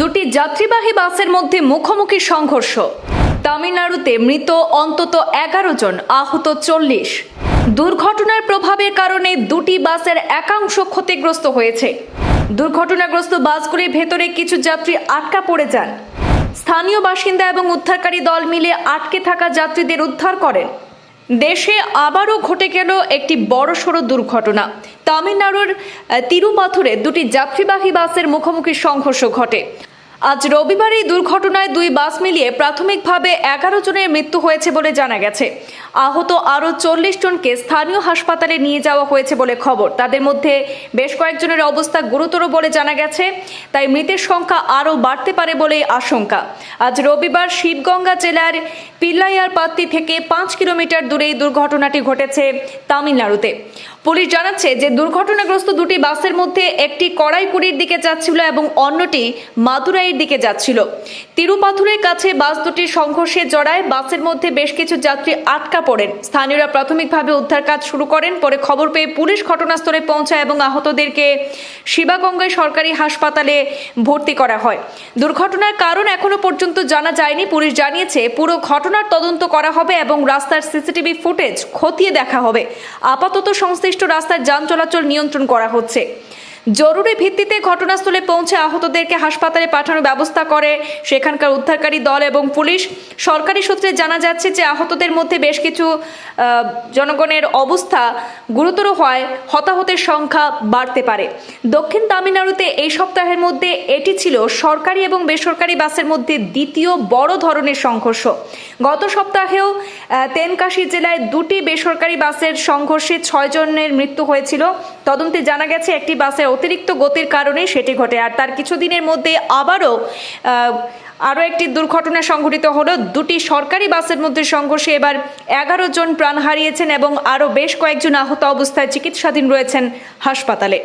দুটি যাত্রীবাহী বাসের মধ্যে মুখোমুখি সংঘর্ষ। তামিলনাড়ুতে মৃত অন্তত এগারো জন আহত চল্লিশ। দুর্ঘটনার প্রভাবের কারণে দুটি বাসের একাংশ ক্ষতিগ্রস্ত হয়েছে। দুর্ঘটনাগ্রস্ত বাসগুলির ভেতরে কিছু যাত্রী আটকা পড়ে যান। স্থানীয় বাসিন্দা এবং উদ্ধারকারী দল মিলে আটকে থাকা যাত্রীদের উদ্ধার করেন। দেশে আবারও ঘটে গেল একটি বড়সড় দুর্ঘটনা। তামিলনাড়ুর আহ, তিরুপাথুরে দুটি যাত্রীবাহী বাসের মুখোমুখি সংঘর্ষ ঘটে। আজ রবিবার এই দুর্ঘটনায় দুই বাস মিলিয়ে প্রাথমিকভাবে এগারো জনের মৃত্যু হয়েছে বলে জানা গেছে। আহত আরও চল্লিশ জনকে স্থানীয় হাসপাতালে নিয়ে যাওয়া হয়েছে বলে খবর। তাদের মধ্যে বেশ কয়েকজনের অবস্থা গুরুতর বলে জানা গেছে। তাই মৃতের সংখ্যা আরও বাড়তে পারে বলে আশঙ্কা। আজ রবিবার শিবগঙ্গা জেলার পিল্লাইয়ার পাত্তি থেকে পাঁচ কিলোমিটার দূরে দুর্ঘটনাটি ঘটেছে তামিলনাড়ুতে। পুলিশ জানাচ্ছে যে দুর্ঘটনাগ্রস্ত দুটি বাসের মধ্যে একটি কড়াইকুড়ির দিকে যাচ্ছিল এবং অন্যটি মাদুরাইয়ের দিকে যাচ্ছিল। তিরুপাথুরের কাছে বাস দুটির সংঘর্ষে জড়ায়। বাসের মধ্যে বেশ কিছু যাত্রী আটকা পড়েন। স্থানীয়রা প্রাথমিকভাবে উদ্ধার কাজ শুরু করেন, পরে খবর পেয়ে পুলিশ ঘটনাস্থলে পৌঁছায় এবং আহতদেরকে শিবাগঙ্গায় সরকারি হাসপাতালে ভর্তি করা হয়। দুর্ঘটনার কারণ এখনও পর্যন্ত জানা যায়নি। পুলিশ জানিয়েছে, পুরো ঘটনার তদন্ত করা হবে এবং রাস্তার সিসিটিভি ফুটেজ খতিয়ে দেখা হবে। আপাতত সংশ্লিষ্ট রাস্তার যান চলাচল নিয়ন্ত্রণ করা হচ্ছে। জরুরি ভিত্তিতে ঘটনাস্থলে পৌঁছে আহতদেরকে হাসপাতালে পাঠানোর ব্যবস্থা করে সেখানকার উদ্ধারকারী দল এবং পুলিশ। সরকারি সূত্রে জানা যাচ্ছে যে আহতদের মধ্যে বেশ কিছু জনগণের অবস্থা গুরুতর হয় হতাহতের সংখ্যা বাড়তে পারে। দক্ষিণ তামিলনাড়ুতে এই সপ্তাহের মধ্যে এটি ছিল সরকারি এবং বেসরকারি বাসের মধ্যে দ্বিতীয় বড় ধরনের সংঘর্ষ। গত সপ্তাহেও তেনকাশি জেলায় দুটি বেসরকারি বাসের সংঘর্ষে ছয় জনের মৃত্যু হয়েছিল। তদন্তে জানা গেছে, একটি বাসের অতিরিক্ত গতির কারণে সেটি ঘটে। আর তার কিছুদিনের মধ্যে আবারও আরও একটি দুর্ঘটনা সংঘটিত হল। দুটি সরকারি বাসের মধ্যে সংঘর্ষে এবার এগারো জন প্রাণ হারিয়েছেন এবং আরও বেশ কয়েকজন আহত অবস্থায় চিকিৎসাধীন রয়েছেন হাসপাতালে।